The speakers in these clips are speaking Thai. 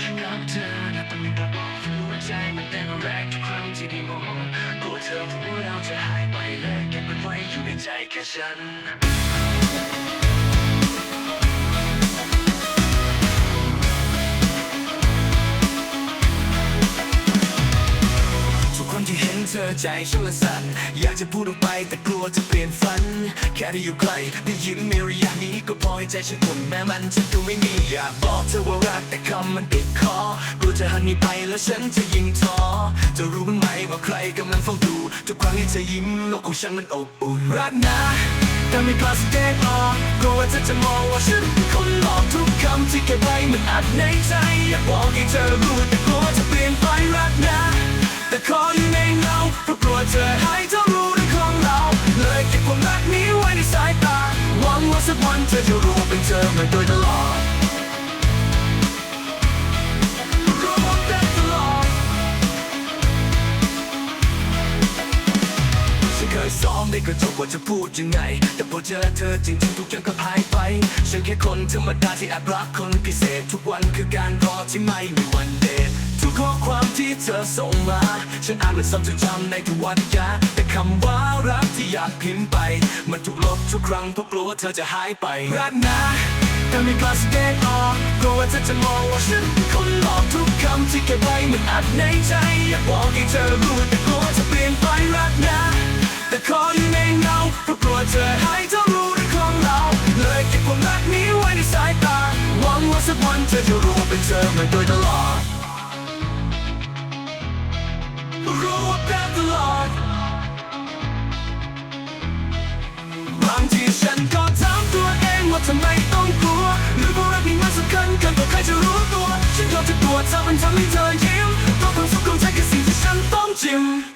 ฉันรักเธอนะต้องรับหัวใจมันเต้นแรงทุกครั้งที่ได้มองกลัวเธอรู้ว่าเราจะหายไปเลยเก็บมันไว้อยู่ในใจแค่ฉัน อใจฉันละสั่นอยากจะพูดออกไปแต่กลัวจะเปลี่ยนฝัน แค่ได้อยู่ใกล้ได้ยิ้มมีระยะนี้ก็พอให้ใจฉันอุ่นแม้มันจะดูไม่มีอยากบอกเธอว่ารักแต่คำมันติดคอกลัวจะหันหนีไปแล้วฉันจะยิ่งท้อจะรู้บ้างไหมว่าใครกำลังเฝ้าดูทุกครั้งที่เธอยิ้มโลกของฉันมันอบอุ่นรักนะแต่ไม่กล้าแสดงออกกลัวว่าเธอจะมองว่าฉันเป็นคนหลอกทุกคำที่เก็บไว้มันอัดในใจอยากบอกให้เธอรู้แต่กลัวจะเปลี่ยนไปรักนะ ว่าสักวันเธอจะรู้เป็นเธอมาโดยตลอดรู้ว่าเป็นตลอดฉันเคยซ้อมในกระจกว่าจะพูดยังไง แต่พอเจอเธอจริงๆทุกอย่างก็หายไป ฉันแค่คนธรรมดาที่แอบรักคนพิเศษทุกวันคือการรอที่ไม่มีวัน ที่เธอส่งมา ฉันอ่านมันซ้ำจนจำในทุกวันยาแต่คำว่ารักที่อยากพิมพ์ไป มันถูกลบทุกครั้งเพราะกลัวว่าเธอจะหายไปรักนะแต่ไม่กล้าแสดงออกกลัวว่าเธอจะมองว่าฉันเป็นคนหลอกทุกคำที่เก็บไว้มันอัดในใจ อยากบอกให้เธอรู้แต่กลัวจะเปลี่ยนไปรักนะ แต่ขออยู่ในเงาเพราะกลัวเธอให้เธอรู้เรื่องของเรา เลยเก็บความรักนี้ไว้ในสายตาหวังว่าสักวันเธอจะรู้ว่าเป็นเธอมาโดยตลอดางทีฉันก็ถามตัวเองว่าทำไมต้องกลัว หรือว่ารักนี้มันสำคัญเกินกว่าใครจะรู้ตัว ฉันก็จะตัวถ้ามันทำให้เธอยิ้มเพราะความสุขของใจคือสิ่งที่ฉันต้องจิ้ม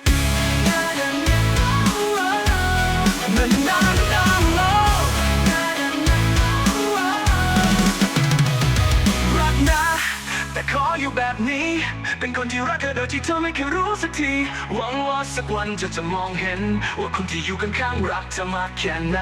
ออยู่แบบนี้ เป็นคนที่รักเธอโดยที่เธอไม่เคยรู้สักที หวังว่าสักวันเธอจะมองเห็น ว่าคนที่อยู่ข้างๆรักเธอมากแค่ไหน